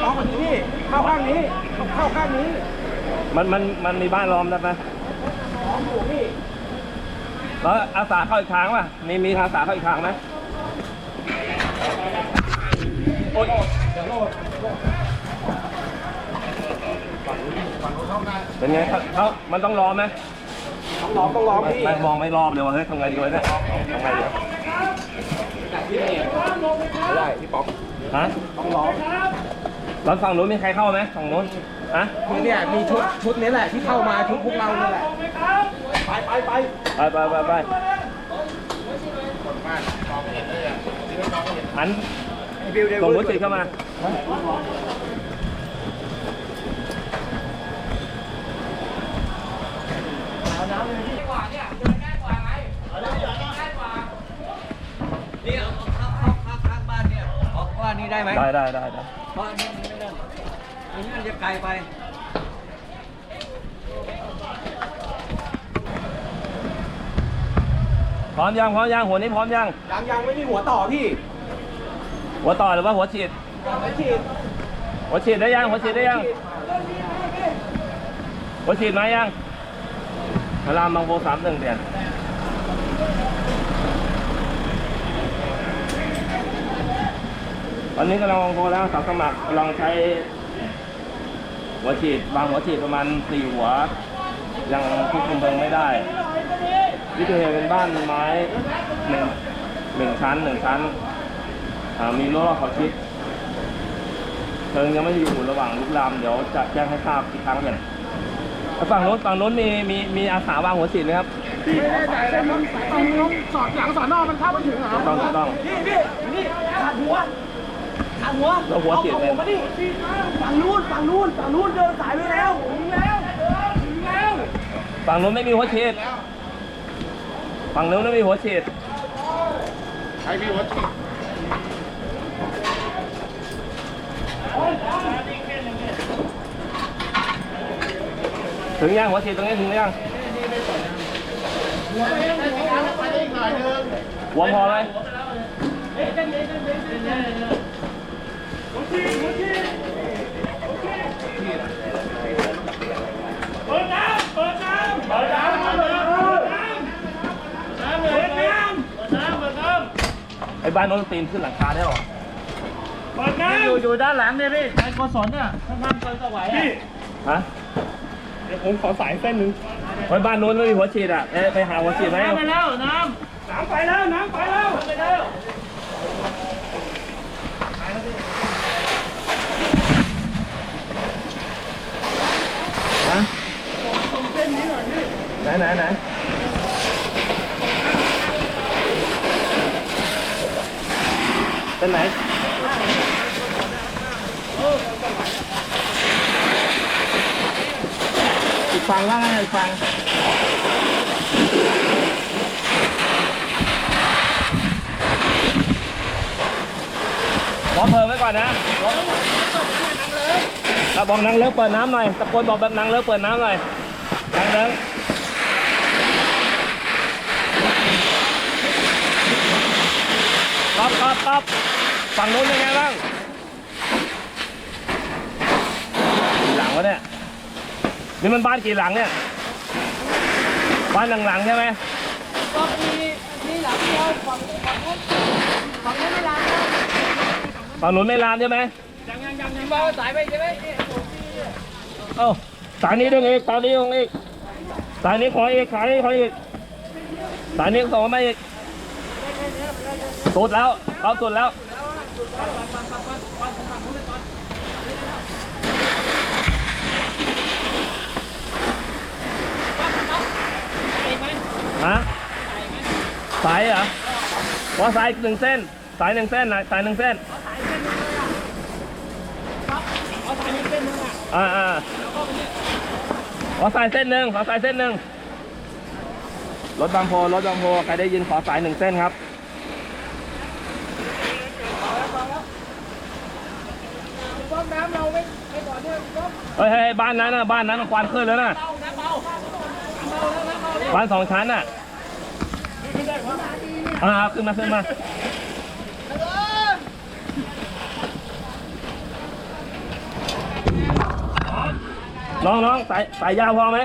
น้องคนนี้พี่เข้าข้างนี้ เข้าข้างนี้มันมันมันมีบ้านล้อมได้ไหมแล้วอาสาเข้าอีกทางป่ะมีมีอาสาเข้าอีกทางไหมโอ๊ยเป็นไงเขาเขามันต้องล้อมไหมต้องร้องต้องร้องพี่ไม่มองไม่รอบเลยว่าเฮ้ยทำไงดีวะเนี่ยทำไงดีวะไม่ได้พี่ป๊อกฮะต้องร้อง แล้วฝั่งนู้นมีใครเข้าไหมฝั่งนู้นฮะเนี่ยมีชุดชุดนี้แหละที่เข้ามาชุดพวกเราเนี่ยแหละไปไปไปไปไปไปไปหันบิวเดส่งรถวิติดเข้ามานี่เอาเข้าเข้ ได้ไหมได้ได้ได้ได้เพราะอันนี้มันไม่ได้อันนี้มันจะไกลไป พร้อมยังพร้อมยังหัวนี้พร้อมยังยังยังไม่มีหัวต่อพี่หัวต่อหรือว่าหัวฉีดไม่ฉีดหัวฉีดได้ยังหัวฉีดได้ยังหัวฉีดมายังพระรามบางโพสามหนึ่งเดือน ตอนนี้กำลังบางโพแล้วสาวสมัครกำลังใช้หัวฉีดบางหัวฉีดประมาณสี่หัว ยังควบคุมเพลิงไม่ได้วิทยาเป็นบ้านไม้หนึ่งหนึ่งชั้นหนึ่งชั้นอ่ามีรั้วรอบขอบชิดเพลิงยังไม่อยู่ระหว่างลุกลามเดี๋ยวจะแจ้งให้ทราบอีกครั้งหนึ่งแล้วฝั่งโน้นฝั่งโน้นมีมีมีอาสาวางหัวฉีดไหมครับพี่ไม่ได้ใจเลยมันตรงน้องสอดหลังสอนอมันเข้าไม่ถึงเหรอต้องต้องพี่พี่นี่ขาดหัวขาด หัวแล้วหัวเสียบอาเลยอาหัวมาดิฝั่งนู้นฝั่งนู้นฝั่งนู้นเดินสายไปแล้วถึงแล้วถึงแล้วฝั่งโน้นไม่มีหัวฉีดฝั่งโน้นไม่มีหัวฉีดใครมีหัวฉีดถึงยังหัวฉีดตรงนี้ถึงหรือยังหัวพอไหม ไอ้บ้านโน้นปีนขึ้นหลังคาได้หรออยู่อยู่ด้านหลังเนี่ยพี่นายกศลเนี่ยข้างๆเคยสวัยอะฮะเดี๋ยวผมขอสายเส้นหนึ่งไว้บ้านโน้นไม่มีหัวฉีดอะเอ๊ะไปหาหัวฉีดไหมน้ำไปแล้วน้น้ำไปแล้วน้ำไปแล้วำไปแล้ว ไหนไหนไหนเป็นไหนอีกฝั่งว่าไงอีกฝั่งล้อมเพลิงไว้ก่อนนะเราบอกนางเลิกเปิดน้ำหน่อย ตะโกนบอกแบบนางเลิกเปิดน้ำหน่อย นางเลิกครับครับครับฝั่งนู้นเป็นไงบ้างกี่หลังวะเนี่ย นี่มันบ้านกี่หลังเนี่ย บ้านหลังๆใช่ไหมก็มีมีหลังเดียวฝั่งฝั่งนู้นฝั่งนู้นไม่ลามนะฝั่งนู้นไม่ลามใช่ไหมยังยังยังยังมาสายไปใช่ไหมนี่เอ้า สายนี้ดึงอีกสายนี้ดึงอีกสายนี้ขออีกสายนี้ขออีกสายนี้ส่งมาอีกสุดแล้วเขาสุดแล้วฮะสายเหรอขอสายหนึ่งเส้น สายหนึ่งเส้นนะสายหนึ่งเส้นเอาสายนี้เส้นนึงอะอ่าอ่า ขอสายเส้นหนึ่งขอสายเส้นหนึ่งรถบางโพรถบางโพใครได้ยินขอสายหนึ่งเส้นครับก๊อกน้ำเราไม่ไม่ต่อเนื่องเฮ้ยเฮ้ยบ้านนั้นนะบ้านนั้นควันขึ้นแล้วนะบ้าเบาแล้วน้ำเบาแล้วบ้านสองชั้นน่ะอ่าขึ้นมาขึ้นมา น้องน้องสายสายยาวพอไหม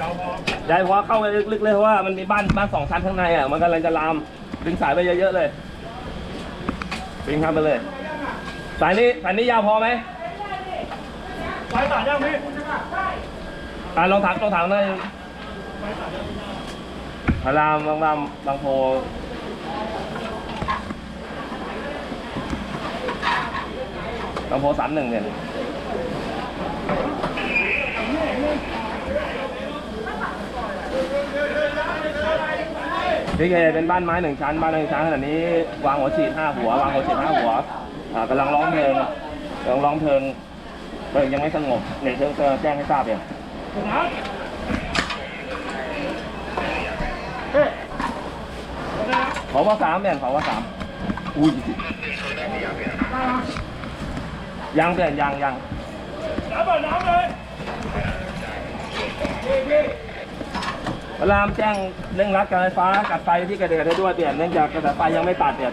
ยาวพอยาวพอเข้าไปลึกๆเลยเพราะว่ามันมีบ้านบ้านสองชั้นข้างในอะมันกำลังจะลามดึงสายไปเยอะๆเลยดึงครับไปเลย สายนี้สายนี้ยาวพอไหมสายตัดยังพี่อ่าลองถามลองถามหน่อยพารามบางรามบางโพบางโพสามหนึ่งเนี่ย พี่เคเป็นบ้านไม้หนึ่งชั้นบ้านหนึ่งชั้นขนาดนี้วางหัวฉีดห้าหัววางหัวฉีดห้าหัวอ่ากำลังร้องเพลงกำลังร้องเพลงเพลงยังไม่สงบเนี่ยเชิญแจ้งให้ทราบอย่างขอว่าสามเนี่ยขอว่าสามอุ้ยยังเปลี่ยนยังยังน้ำเปิดน้ำเลย พระรามแจ้งเร่งรัดการไฟฟ้ากัดไฟที่เกิดเหตุให้ด้วยเปลี่ยนเนื่องจากกระแสไฟยังไม่ตัดเนี่ย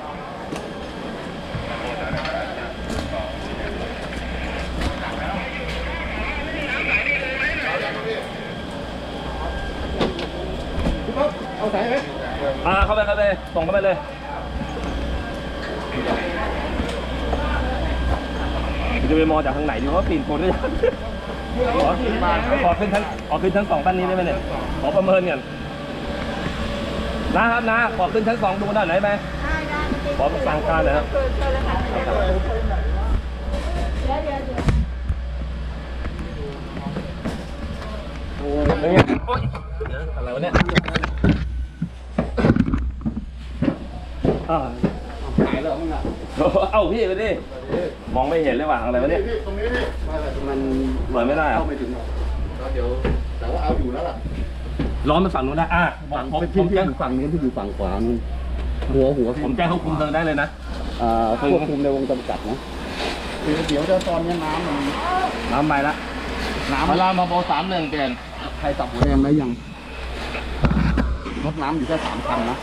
เอาสายไหมอ่าเข้าไปเข้าไปส่งเข้าไปเลยจะไปมองจากทางไหนดีว่าปีนคนด้วย ขอขอขึ้นชั้นขอขึ้นชั้นสองด้านนี้ได้ไหมเนี่ยขอประเมินก่อนนะครับนะขอขึ้นชั้นสองดูด้านไหนไหมขอสั่งการหน่อยครับโอ้ยโอ้ยอะไรวะเนี่ยอ่า หายแล้วมึงอะ เอ้าพี่ไปดิมองไม่เห็นเลยว่ะอะไรวะเนี่ยพี่ตรงนี้พี่มาเลยมันเปิดไม่ได้เหรเข้าอะไม่ถึงหรอกแล้วเดี๋ยวแต่ว่าเอาอยู่แล้วล่ะล้อมไปฝั่งนู้นได้อะผมฝั่งผมเป็นผพี่มพี่แจ้งอยู่ฝั่งนี้พี่อยู่ฝั่งขวานู่นหัวหัวพี่ผมแจ้งควบคุมเพลิงได้เลยนะ อ่าควบคุมในวงจำกัดนะคือเดี๋ยวจะตอนนี้น้ำมันน้ำไปละน้ำพารามมาโบสามหนึ่งเปลี่ยนใครจับหัวแดงได้ยังรถน้ำอยู่แค่สามคันนะ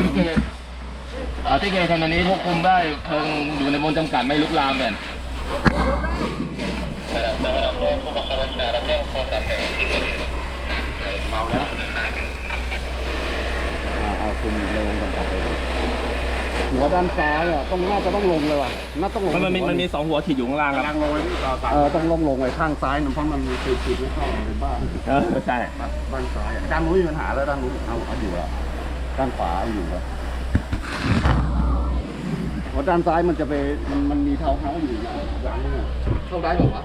ที่เกต อ่าที่เกตขณะนี้ควบคุมได้เพลิงอยู่ในวงจำกัดไม่ลุกลามเปลี่ยนเมาแล้วอ่าเอาคุมในวงจำกัดเลยหัวด้านซ้ายอะต้องน่าจะต้องลงเลยว่ะน่าต้องลงมันมันมีมันมีสองหัวขีดอยู่ข้างล่างครับ เออต้องลงลงไปข้างซ้ายนะเพราะมันมีขีดขีดไม่เข้าในบ้านเออใช่ด้านซ้ายอะด้านนู้นมีปัญหาแล้วด้านนู้นเอาเอาอยู่แล้วด้านขวาเอาอยู่แล้ว เพราะด้านซ้ายมันจะไปมันมันมีเท้าเท้าอยู่อย่างอย่างนึงอะเข้าได้หรอวะ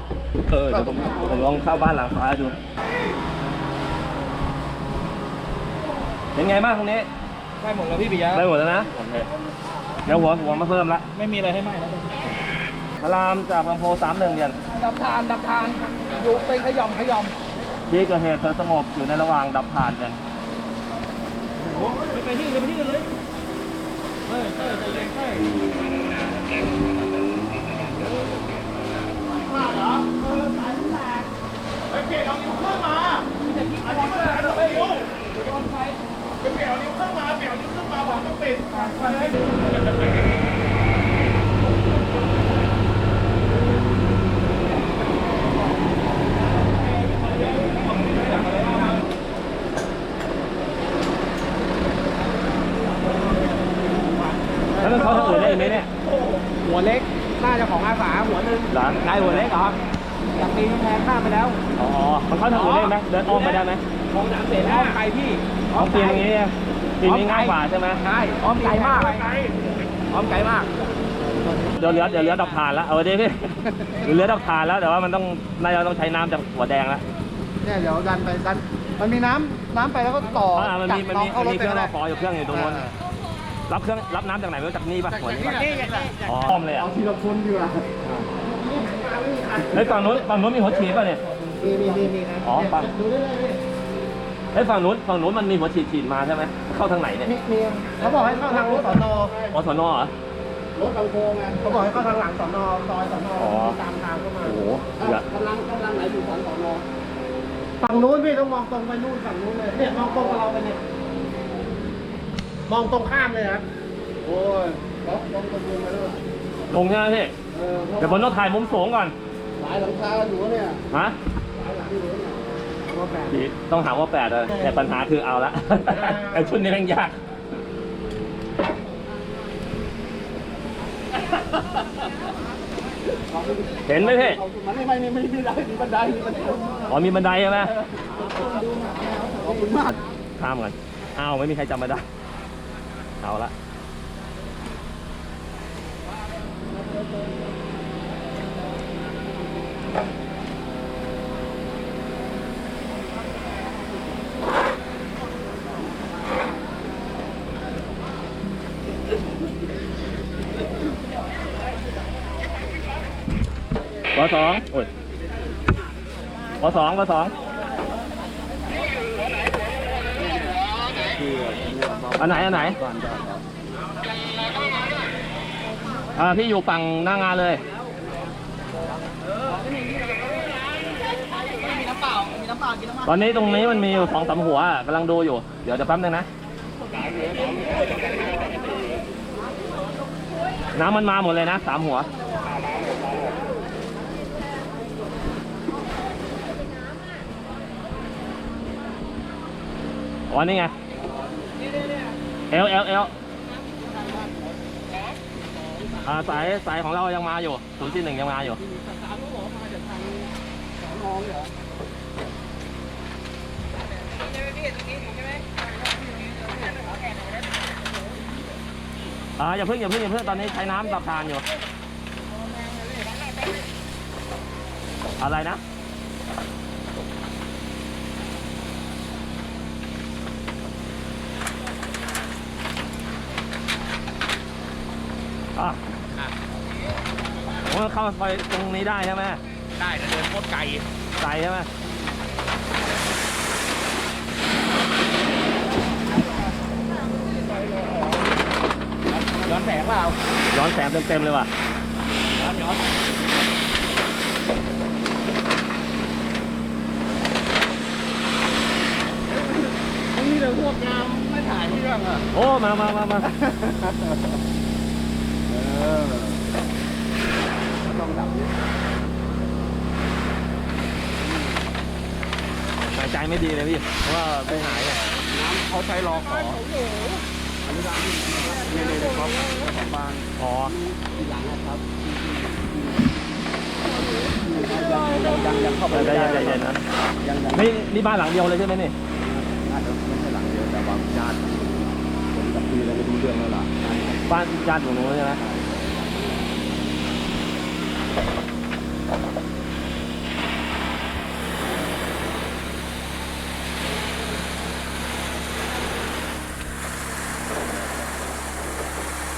เออเดี๋ยวผมผมลองเข้าบ้านหลังฟ้าดูเป็นไงบ้างตรงนี้ได้หมดแล้วพี่ปิยะได้หมดแล้วนะเดี๋ยวหัวหัวมาเพิ่มละไม่มีอะไรให้ไหมแล้วพารามจากบางโพสามหนึ่งเปลี่ยนดับทานดับทานอยู่เป็นขย่อมขย่อมที่เกิดเหตุเพลิงสงบอยู่ในระหว่างดับผ่านกันไปที่อื่นไปที่อื่นเลย เฮ้ยเฮ้ยใจเย็นเฮ้ย แล้วมันเข้าทางอื่นได้อีกไหมเนี่ย หัวเล็กน่าจะของอาสาหัวหนึ่ง หลาน นายหัวเล็กเหรอจากปีนแพงข้ามไปแล้ว อ๋อ มันเข้าทางอื่นได้ไหมเดินอ้อมไปได้ไหม ของน้ำเสร็จอ้อมไกลพี่อ้อมปีนอย่างนี้ปีนนี้ง่ายกว่าใช่ไหมใช่อ้อมไกลมากอ้อมไกลมากเดี๋ยวเหลือเดี๋ยวเหลือดับผ่านแล้วเอาดิพี่เดี๋ยวเหลือดับผ่านแล้วแต่ว่ามันต้องน่าจะต้องใช้น้ำจากหัวแดงแล้วเนี่ยเดี๋ยวดันไปดันมันมีน้ำน้ำไปแล้วก็ต่ออ่ามันจัมีบมันน้องมีเข้ามันรถมีไปเครื่องก็รได้อฟออยู่เครื่องอยู่ตรงนู้นอ่ารับเครื่องรับน้ำจากไหนไม่รู้จากนี่ป่ะหัวนี้ป่ะนี่อย่างนี้อ๋ออ้อมเลยอะเอาทีละคนดีกว่าเฮ้ยฝั่งนู้นฝั่งนู้นมีหัวฉีดป่ะเนี่ยมีมีมีมีนะอ๋อฝั่งดูได้เลย พี่เฮ้ยฝั่งนู้นฝั่งนู้นมันมีหัวฉีดฉีดมาใช่ไหมเข้าทางไหนเนี่ยมีมีเขาบอกให้เข้าทางรถสอนออสนเหรอ รถบางโคงไงเขาบอกให้เข้าทางหลังสอนอซอยสอนออ๋อ ตามทางเข้ามาโอ้โหเดือดกำลังกำลังไหนอยู่สอนสอนอฝั่งนู้นพี่ต้องมองตรงไปนู่นฝั่งนู้นเลยเนี่ยมองตรงกับเราไปเนี่ยมองตรงข้ามเลยครับโอ้ยรถลงตรงไปด้วยลงใช่ไหมพี่เออเดี๋ยวผมต้องถ่ายมุมสูงก่อนหลายหลังคาอยู่เนี่ยฮะหลายหลังอยู่เนี่ย ว่าแบบพี่ต้องหาว่าแปดเลยแต่ปัญหาคือเอาละไอ้ชุดนี้แม่งยากเห็นไหมพี่มันไม่ไม่ไม่ไม่ไม่ได้มีบันไดมีบันไดอ๋อมีบันไดใช่ไหมขอบคุณมากข้ามกันอ้าวไม่มีใครจำมาได้เอาละ สองโอ้ยวสองวสองอันไหน อันไหน อ่า พี่อยู่ฝั่งหน้างานเลยมีน้ำเปล่ามีน้ำเปล่ากินน้ำมันตอนนี้ตรงนี้มันมีอยู่สองสามหัวกำลังดูอยู่ เดี๋ยวจะแป๊บนึงนะ น้ำมันมาหมดเลยนะสามหัว อ๋อนี่ไงเอลเอลเอลอ่าสายสายของเรายังมาอยู่ศูนย์ที่หนึ่งยังมาอยู่อ่าอย่าเพิ่งอย่าเพิ่งอย่าเพิ่งตอนนี้ใช้น้ำตับทานอยู่ อะไรนะผมว่า เข้าไปตรงนี้ได้ใช่ไหมได้เดินโคตรไกลไกลใช่ไหมย้อนแสงเปล่าย้อนแสงเต็มๆเลยว่ะย้อนย้อนนี่เลยพวกงามไม่ถ่ายที่เรื่องอะโอ้มามามามาเออ ต้องดับหายใจไม่ดีเลยพี่ เพราะว่าไม่หายเนี่ยน้ำเขาใช้รอขออันนี้ร้านนี่เลยเลยครับเจ้าของบ้านอ๋อที่หลังนะครับยังยังยังเข้าไปใจไม่เย็ได้นใจเย็นนะยังยังนี่นี่บ้านหลังเดียวเลยใช่ไหมนี่น่าจะไม่ใช่หลังเดียวแต่บางญาติคนกับพี่เราไม่รู้เรื่องแล้วล่ะบ้านญาติของหนูใช่ไหมใช่ Thank you.